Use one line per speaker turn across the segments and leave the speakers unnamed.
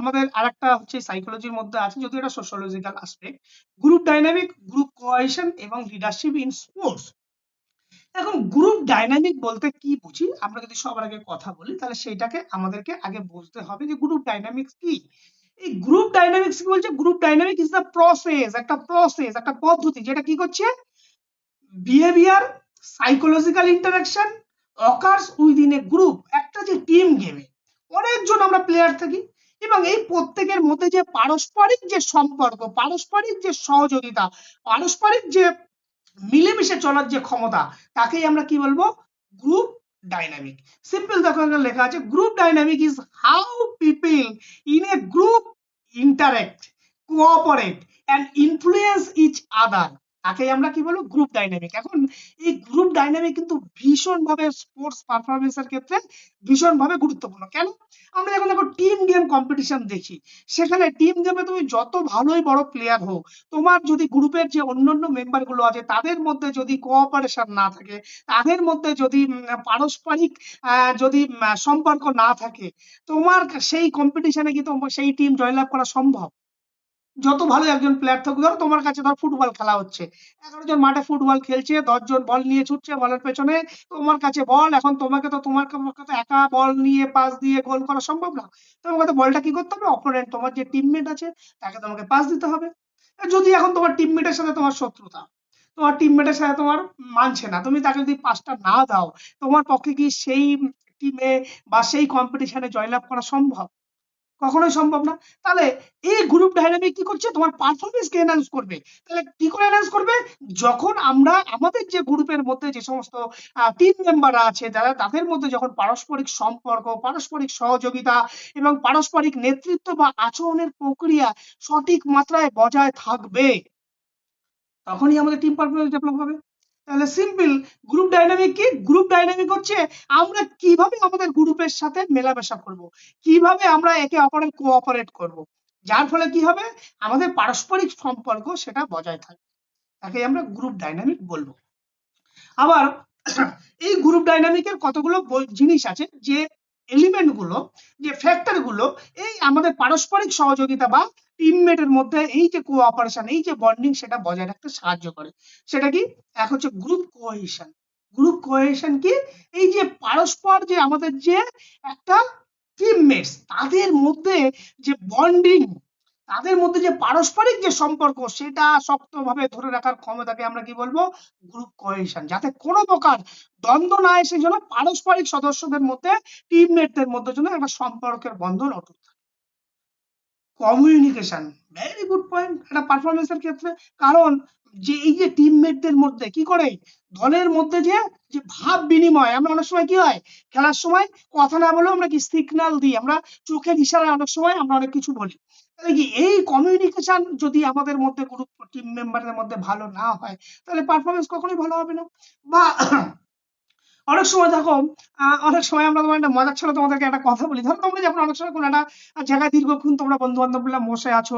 আমাদের আরেকটা হচ্ছে সাইকোলজির মধ্যে আছে যদি এটা sociological aspect group dynamic group cohesion এবং লিডারশিপ ইন স্পোর্টস এখন গ্রুপ ডাইনামিক বলতে কি বুঝি? আমরা যদি সবার আগে কথা বলি, তাহলে সেইটাকে আমাদেরকে আগে বুঝতে হবে যে গ্রুপ ডাইনামিক্স কি। এই গ্রুপ ডাইনামিক্স কি বলছে? Group dynamic is the process একটা প্রসেস একটা পদ্ধতি, যেটা কি করছে? Behaviour psychological interaction occurs within a group একটা যে টিম গেমে অনেকজন আমরা প্লেয়ার থাকি এবং এই প্রত্যেকের মধ্যে যে পারস্পরিক যে সম্পর্ক, পারস্পরিক যে সহযোগিতা, পারস্পরিক যে মিলেমিশে চলার যে ক্ষমতা, তাকেই আমরা কি বলব? গ্রুপ ডাইনামিক সিম্পল দেখো এখানে লেখা আছে group dynamic is how people in a group interact cooperate and influence each other তাকেই আমরা কি বলব? গ্রুপ ডাইনামিক এখন এই গ্রুপ ডাইনামিক কিন্তু ভীষণ ভাবে স্পোর্টস পারফরমেন্সের ক্ষেত্রে ভীষণ ভাবে গুরুত্বপূর্ণ। কেন? আমরা যখন দেখো টিম গেম কম্পিটিশন দেখি। সেখানে টিম গেমে তুমি যত ভালোই বড় প্লেয়ার হোক, তোমার যদি গ্রুপের যে অন্যান্য মেম্বারগুলো আছে, তাদের মধ্যে যদি কোঅপারেশন না থাকে, তাদের মধ্যে যদি পারস্পরিক যদি সম্পর্ক না থাকে, তোমার সেই কম্পিটিশনে কি সেই টিম জয়লাভ করা সম্ভব। যত ভালো একজন প্লেয়ার থাকুক, ধরো তোমার কাছে ধর ফুটবল খেলা হচ্ছে। এগারো জন মাঠে ফুটবল খেলছে, দশ জন বল নিয়ে ছুটছে বলের পেছনে, তোমার কাছে বল এখন তোমাকে তো, তোমার কাছে একা বল নিয়ে পাস দিয়ে গোল করা সম্ভব না। তোমাকে তো বলটা কি করতে হবে? অপোনেন্ট তোমার যে টিমমেট আছে, তাকে তোমাকে পাস দিতে হবে। যদি এখন তোমার টিমমেটের সাথে তোমার শত্রুতা, তোমার টিমমেটের সাথে তোমার মানছে না, তুমি তাকে যদি পাসটা না দাও, তোমার পক্ষে কি সেই টিমে বা সেই কম্পিটিশনে জয়লাভ করা সম্ভব? কখনোই সম্ভব না। তাহলে এই গ্রুপ ডাইনামিক কি করছে? তোমার পারফরমেন্স কে এনহান্স করবে। তাহলে কি করে এনহান্স করবে? যখন আমরা আমাদের যে গ্রুপের মধ্যে যে সমস্ত টিম মেম্বার আছে, যারা তাদের মধ্যে যখন পারস্পরিক সম্পর্ক, পারস্পরিক সহযোগিতা এবং পারস্পরিক নেতৃত্ব বা আচরণের প্রক্রিয়া সঠিক মাত্রায় বজায় থাকবে, তখনই আমাদের টিম পারফরমেন্স ডেভেলপ হবে। তাহলে সিম্পল ডাইনামিক কি? গ্রুপ ডাইনামিক হচ্ছে আমরা কীভাবে আমাদের গ্রুপের সাথে মেলামেশা করব? কীভাবে আমরা একে অপরের কোঅপারেট করব? যার ফলে কি হবে? আমাদের পারস্পরিক সম্পর্ক সেটা বজায় থাকবে। তাকে আমরা গ্রুপ ডাইনামিক বলব। আবার এই গ্রুপ ডাইনামিকের কতগুলো জিনিস আছে যে এলিমেন্টগুলো, যে ফ্যাক্টরগুলো, এই আমাদের পারস্পরিক সহযোগিতা বা টিমমেটের মধ্যে এই যে কোঅপারেশন এই যে বন্ডিং সেটা বজায় রাখতে সাহায্য করে। সেটা কি? এক হচ্ছে গ্রুপ কোহেশন গ্রুপ কোহেশন কি এই যে পারস্পর যে আমাদের যে একটা টিমমেটস তাদের মধ্যে যে বন্ডিং তাদের মধ্যে যে পারস্পরিক যে সম্পর্ক, সেটা শক্তভাবে ধরে রাখার ক্ষমতাকে আমরা কি বলব? গ্রুপ কোহেশন যাতে কোনো প্রকার দ্বন্দ্ব না এসে যেন পারস্পরিক সদস্যদের মধ্যে টিমমেটদের মধ্যে যেন একটা সম্পর্কের বন্ধন অটুট থাকে। কমিউনিকেশন ভেরি গুড পয়েন্ট একটা পারফরমেন্সের ক্ষেত্রে। কারণ যে এই যে টিমমেটদের মধ্যে কি করে? দলের মধ্যে যে যে ভাব বিনিময়, আমরা অনেক সময় কি হয়? খেলার সময় কথা না বলেও আমরা কি সিগন্যাল দিই? আমরা চোখের ইশারায় অনেক সময় আমরা অনেক কিছু বলি। তাহলে কি এই কমিউনিকেশন যদি আমাদের মধ্যে গ্রুপ টিম মেম্বারদের মধ্যে ভালো না হয়, তাহলে পারফরমেন্স কখনোই ভালো হবে না। বা অনেক সময় দেখো অনেক সময় আমরা তোমার একটা মজার ছলে তোমাদেরকে একটা কথা বলি। ধরো তোমরা যখন অনেক সময় কোনো একটা জায়গায় দীর্ঘক্ষণ তোমরা বন্ধু বান্ধব বসে আছো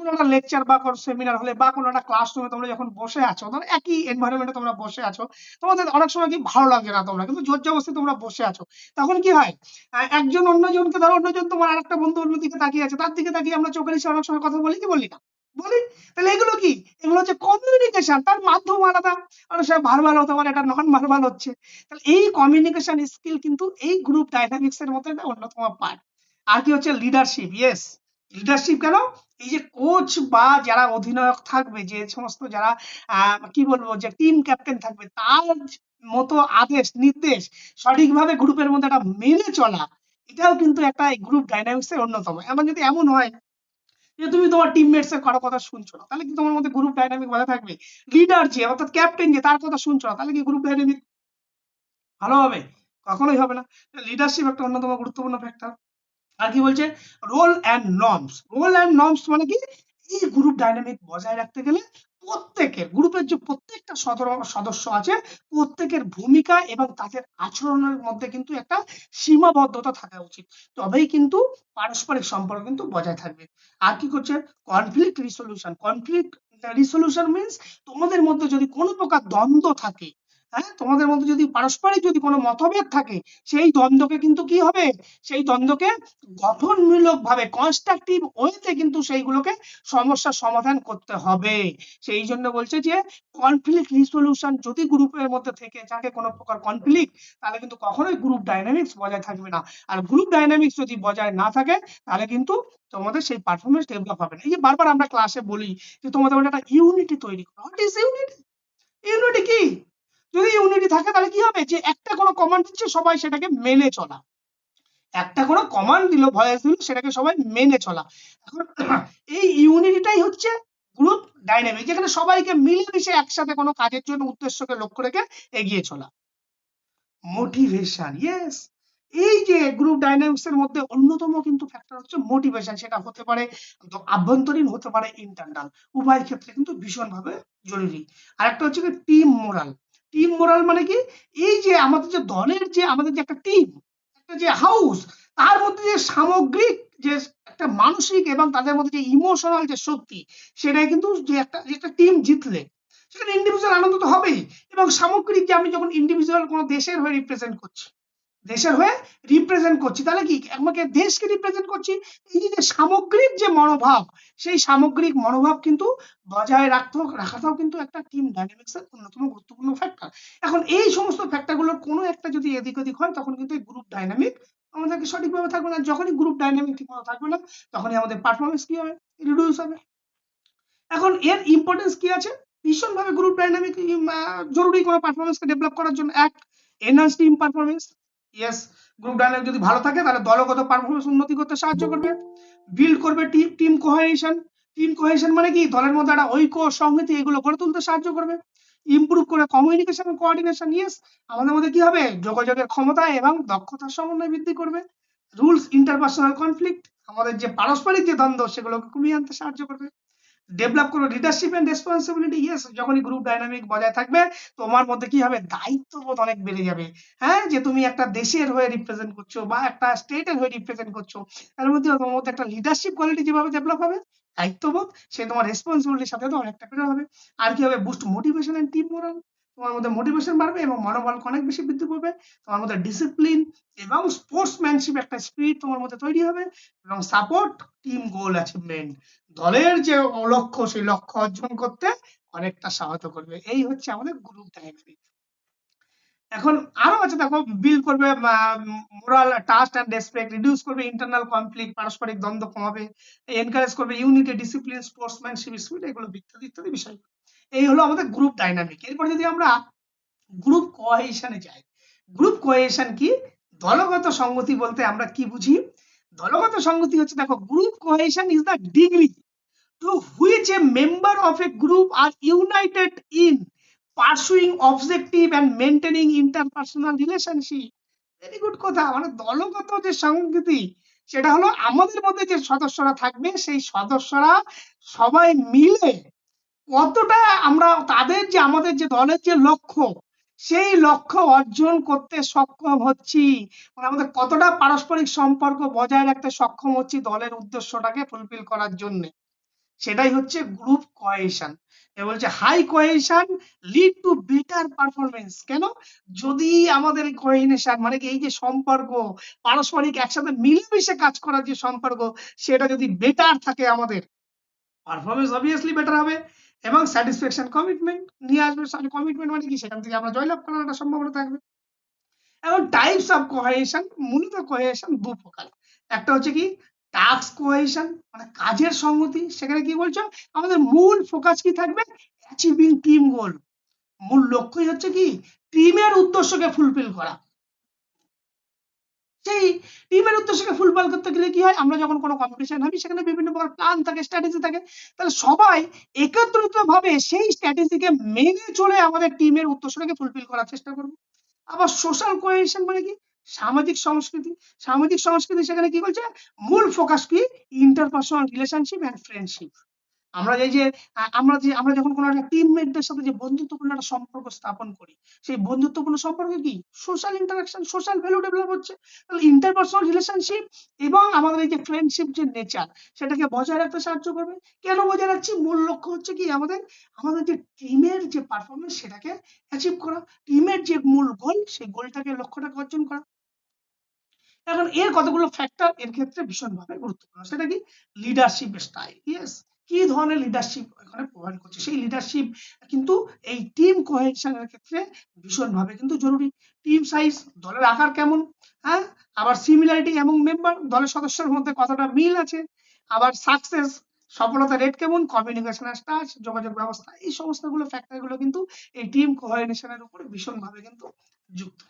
কোনো একটা লেকচার বা কোনো সেমিনার হলে বা কোনো একটা ক্লাসরুমে তোমরা যখন বসে আছো, ধরো একই এনভায়রনমেন্টে তোমরা বসে আছো, তোমাদের অনেক সময় কি ভালো লাগে না তোমরা, কিন্তু জোর জবরদস্তি তোমরা বসে আছো। তখন কি হয়? একজন অন্যজনকে, ধরো অন্যজন তোমার আরেকটা বন্ধু অন্যদিকে তাকিয়ে আছে, তার দিকে তাকিয়ে আমরা চোখের ইশারায় অনেক সময় কথা বলি কি বলি না? বলি? তাহলে এগুলো কি? এগুলো হচ্ছে কমিউনিকেশন তার মাধ্যম আলাদা। অনেক সময় ভার্বাল হতে পারে, এটা নন ভার্বাল হচ্ছে। তাহলে এই কমিউনিকেশন স্কিল কিন্তু এই গ্রুপ ডাইনামিক্স এর মধ্যে একটা অন্যতম পার্ট আর কি হচ্ছে? লিডারশিপ ইয়েস লিডারশিপ কেন? এই যে কোচ বা যারা অধিনায়ক থাকবে, যে সমস্ত যারা কি বলব? যে টিম ক্যাপ্টেন থাকবে, তার মতো আদেশ, নির্দেশ সঠিকভাবে গ্রুপের মধ্যে একটা মেনে চলা, এটাও কিন্তু একটা গ্রুপ ডাইনামিক্স এর অন্যতম। এমন যদি এমন হয় যে তুমি তোমার টিমমেটস এর কারও কথা শুনছো না, তাহলে কি তোমার মধ্যে গ্রুপ ডাইনামিক ভালো থাকবে? লিডার যে, অর্থাৎ ক্যাপ্টেন যে, তার কথা শুনছো না, তাহলে কি গ্রুপ ডাইনামিক ভালো হবে? কখনোই হবে না। লিডারশিপ একটা অন্যতম গুরুত্বপূর্ণ ফ্যাক্টর আর কি বলছে? Role and norms role and norms মানে কি? এই গ্রুপ ডাইনামিক বজায় রাখতে গেলে প্রত্যেকের, গ্রুপের যে প্রত্যেকটা সদস্য আছে, প্রত্যেকের ভূমিকা এবং তাদের আচরণের মধ্যে কিন্তু একটা সীমাবদ্ধতা থাকা উচিত। তবেই কিন্তু পারস্পরিক সম্পর্ক কিন্তু বজায় থাকবে। আর কি করছে? Conflict resolution conflict resolution means তোমাদের মধ্যে যদি কোনো প্রকার দ্বন্দ্ব থাকে হ্যাঁ? তোমাদের মধ্যে যদি পারস্পরিক যদি কোনো মতভেদ থাকে, সেই দ্বন্দ্বকে কিন্তু কি হবে? সেই দ্বন্দ্বকে গঠনমূলক ভাবে কনস্ট্রাকটিভ ওয়েতে কিন্তু সেইগুলোকে সমস্যার সমাধান করতে হবে। সেই জন্য বলছে যে কনফ্লিক্ট রিসলিউশন যদি গ্রুপের মধ্যে থেকে থাকে কোনো প্রকার কনফ্লিক্ট তাহলে কিন্তু কখনোই গ্রুপ ডাইনামিক্স বজায় থাকবে না। আর গ্রুপ ডাইনামিক্স যদি বজায় না থাকে, তাহলে কিন্তু তোমাদের সেই পারফরমেন্স ডেভেলপ হবে না। এই যে বারবার আমরা ক্লাসে বলি যে, তোমাদের একটা ইউনিটি তৈরি করো। হোয়াট ইজ ইউনিটি ইউনিটি কি? যদি ইউনিটি থাকে, তাহলে কি হবে? যে একটা কোনো কমান্ড দিচ্ছে, সবাই সেটাকে মেনে চলা। একটা কোনো কমান্ড দিল, ভয়েস দিল, সেটাকে সবাই মেনে চলা। এখন এই ইউনিটিটাই হচ্ছে গ্রুপ ডাইনামিক যেখানে সবাইকে মিলেমিশে একসাথে কোনো কাজের জন্য উদ্দেশ্যকে লক্ষ্য রেখে এগিয়ে চলা। মোটিভেশন ইয়েস এই যে গ্রুপ ডাইনামিক্স এর মধ্যে অন্যতম কিন্তু ফ্যাক্টর হচ্ছে মোটিভেশন সেটা হতে পারে আভ্যন্তরীণ, হতে পারে ইন্টারনাল উভয় ক্ষেত্রে কিন্তু ভীষণভাবে জরুরি। আর একটা হচ্ছে টিম মোরাল টিম মোরাল মানে কি? এই যে আমাদের যে দলের যে, আমাদের যে একটা টিম একটা যে হাউস তার মধ্যে যে সামগ্রিক যে একটা মানসিক এবং তাদের মধ্যে যে ইমোশনাল যে শক্তি, সেটাই কিন্তু যে একটা যে একটা টিম জিতলে সেখানে ইন্ডিভিজুয়াল আনন্দ তো হবেই। এবং সামগ্রিক যে আমি যখন ইন্ডিভিজুয়াল কোনো দেশের হয়ে রিপ্রেজেন্ট করছি দেশের হয়ে রিপ্রেজেন্ট করছি। তাহলে কি? আমাকে দেশকে রিপ্রেজেন্ট করছি? এই যে সামগ্রিক যে মনোভাব, সেই সামগ্রিক মনোভাব কিন্তু বজায় রাখতে রাখাটাও কিন্তু একটা টিম ডাইনামিক্স এর অন্যতম গুরুত্বপূর্ণ ফ্যাক্টর এখন এই সমস্ত ফ্যাক্টরগুলোর কোনো একটা যদি এদিক ওদিক হয়, তখন কিন্তু এই গ্রুপ ডাইনামিক আমাদেরকে সঠিকভাবে থাকবে না। যখনই গ্রুপ ডাইনামিক ঠিকমতো থাকবে না, তখনই আমাদের পারফরমেন্স কি হবে? রিডিউস হবে। এখন এর ইম্পর্টেন্স কি আছে? ভীষণভাবে গ্রুপ ডাইনামিক জরুরি কোনো পারফরমেন্সকে ডেভেলপ করার জন্য। এক enhance team performance yes group dynamic যদি ভালো থাকে, তাহলে দলগত পারফরমেন্স উন্নতি করতে সাহায্য করবে। বিল্ড করবে team team cohesion team cohesion মানে কি? দলের মধ্যে একটা ঐক্য, সংহতি, এগুলো গড়ে তুলতে সাহায্য করবে। ইমপ্রুভ করে কমিউনিকেশন কোঅর্ডিনেশন ইয়েস আমাদের মধ্যে কি হবে? যোগাযোগের ক্ষমতা এবং দক্ষতার সমন্বয় বৃদ্ধি করবে। রুলস ইন্টারপার্সোনাল কনফ্লিক্ট আমাদের যে পারস্পরিক যে দ্বন্দ্ব, সেগুলোকে কমিয়ে আনতে সাহায্য করবে। ডেভেলপ করো লিডারশিপ এন্ড রেসপন্সিবিলিটি ইয়েস যখনই গ্রুপ ডাইনামিক বজায় থাকবে, তোমার মধ্যে কি হবে? দায়িত্ববোধ অনেক বেড়ে যাবে। হ্যাঁ? যে তুমি একটা দেশের হয়ে রিপ্রেজেন্ট করছ বা একটা স্টেটের হয়ে রিপ্রেজেন্ট করছ, তার মধ্যে তোমার মধ্যে একটা লিডারশিপ কোয়ালিটি যেভাবে ডেভেলপ হবে, দায়িত্ববোধ, সে তোমার রেসপন্সিবিলিটির সাথে তো অনেকটা বেড়ে হবে। আর কি হবে? Boost motivation and team morale তোমার মধ্যে মোটিভেশন বাড়বে এবং মনোবল অনেক বেশি বৃদ্ধি পাবে তোমার মধ্যে ডিসিপ্লিন এবং স্পোর্টসম্যানশিপ একটা স্পিরিট তোমার মধ্যে তৈরি হবে এবং সাপোর্ট টিম গোল অ্যাচিভমেন্ট দলের যে লক্ষ্য, সেই লক্ষ্য অর্জন করতে অনেকটা সহায়তা করবে। এই হচ্ছে আমাদের গ্রুপ ডাইনামিক এখন আরও আছে, দেখো বিল করবে morale trust and respect reduce করবে ইন্টারনাল কনফ্লিক্ট পারস্পরিক দ্বন্দ্ব কমাবে এনকারেজ করবে ইউনিটি ডিসিপ্লিন স্পোর্টসম্যানশিপ স্পিরিট এগুলো ইত্যাদি ইত্যাদি বিষয় এই হলো আমাদের গ্রুপ ডাইনামিক এরপর যদি আমরা গ্রুপ কোহেশনে যাই গ্রুপ কোহেশন কি? দলগত সংগতি বলতে আমরা কি বুঝি? দলগত সংগতি হচ্ছে, দেখো group cohesion is the degree to which a member of a group are united in pursuing অবজেক্টিভ and maintaining interpersonal relationship very good কথা। মানে দলগত যে সংগতি, সেটা হলো আমাদের মধ্যে যে সদস্যরা থাকবে, সেই সদস্যরা সবাই মিলে কতটা আমরা তাদের যে, আমাদের যে দলের যে লক্ষ্য, সেই লক্ষ্য অর্জন করতে সক্ষম হচ্ছি। মানে আমাদের কতটা পারস্পরিক সম্পর্ক বজায় রাখতে সক্ষম হচ্ছি দলের উদ্দেশ্যটাকে ফুলফিল করার জন্য। সেটাই হচ্ছে গ্রুপ কোয়েশন এ বলছে high cohesion lead to better performance কেন? যদি আমাদের কোহেশন মানে এই যে সম্পর্ক, পারস্পরিক একসাথে মিলেমিশে কাজ করার যে সম্পর্ক, সেটা যদি বেটার থাকে আমাদের পারফরমেন্স অবভিয়াসলি বেটার হবে। এবং স্যাটিসফ্যাকশন কমিটমেন্ট নিয়ে আসবে কমিটমেন্ট মানে কি? সেখান থেকে আমরা জয়লাভ করার একটা সম্ভাবনা থাকবে। এবং টাইপস অফ কোহেশন মূলত কোহেশন দু প্রকার। একটা হচ্ছে কি টাস্ক কোহেশন মানে কাজের সংগতি। সেখানে কি বলছো? আমাদের মূল ফোকাস কি থাকবে? অ্যাচিভিং টিম গোল মূল লক্ষ্যই হচ্ছে কি টিমের উদ্দেশ্যকে ফুলফিল করা। সেই টিমের উদ্দেশ্যকে ফুলফিল করতে গেলে কি হয়? আমরা যখন কোনো কম্পিটিশন হবে সেখানে বিভিন্ন প্রকার প্ল্যান থাকে স্ট্র্যাটেজি থাকে। তাহলে সবাই একত্রিত ভাবে সেই স্ট্র্যাটেজিকে মেনে চলে আমাদের টিমের উদ্দেশ্যটাকে ফুলফিল করার চেষ্টা করব। আবার সোশ্যাল কোয়েশন মানে কি? সামাজিক সংস্কৃতি। সামাজিক সংস্কৃতি সেখানে কি বলছে? মূল ফোকাস কি? ইন্টারপার্সোনাল রিলেশনশিপ এন্ড ফ্রেন্ডশিপ আমরা এই যে আমরা যে আমরা যখন কোনো একটা টিমমেটদের সাথে যে বন্ধুত্বপূর্ণ একটা সম্পর্ক স্থাপন করি, সেই বন্ধুত্বপূর্ণ সম্পর্কে কি social interaction, social value develop হচ্ছে। তাহলে ইন্টারপার্সোনাল রিলেশনশিপ এবং আমাদের এই যে ফ্রেন্ডশিপ যে নেচার সেটাকে বজায় রাখতে সাহায্য করবে। কেন বজায় রাখছি? মূল লক্ষ্য হচ্ছে কি আমাদের, আমাদের যে টিমের যে পারফরম্যান্স সেটাকে অ্যাচিভ করা। টিমের যে মূল গোল সেই গোলটাকে লক্ষ্যটাকে অর্জন করা। এখন এর কতগুলো ফ্যাক্টর এর ক্ষেত্রে ভীষণভাবে গুরুত্বপূর্ণ। সেটা কি? Leadership style. ইয়েস। কি ধরনের লিডারশিপ এখানে প্রোভাইড করছে। সেই লিডারশিপ কিন্তু এই টিম কোহেশন এর ক্ষেত্রে ভীষণভাবে কিন্তু জরুরি। টিম সাইজ, দলের আকার কেমন? হ্যাঁ? আবার সিমিলারিটি এবং মেম্বার, দলের সদস্যের মধ্যে কতটা মিল আছে? আবার সাকসেস, সফলতার রেট কেমন? কমিউনিকেশন এর যোগাযোগ ব্যবস্থা এই ফ্যাক্টরগুলো কিন্তু এই টিম এর উপরে ভীষণভাবে কিন্তু যুক্ত।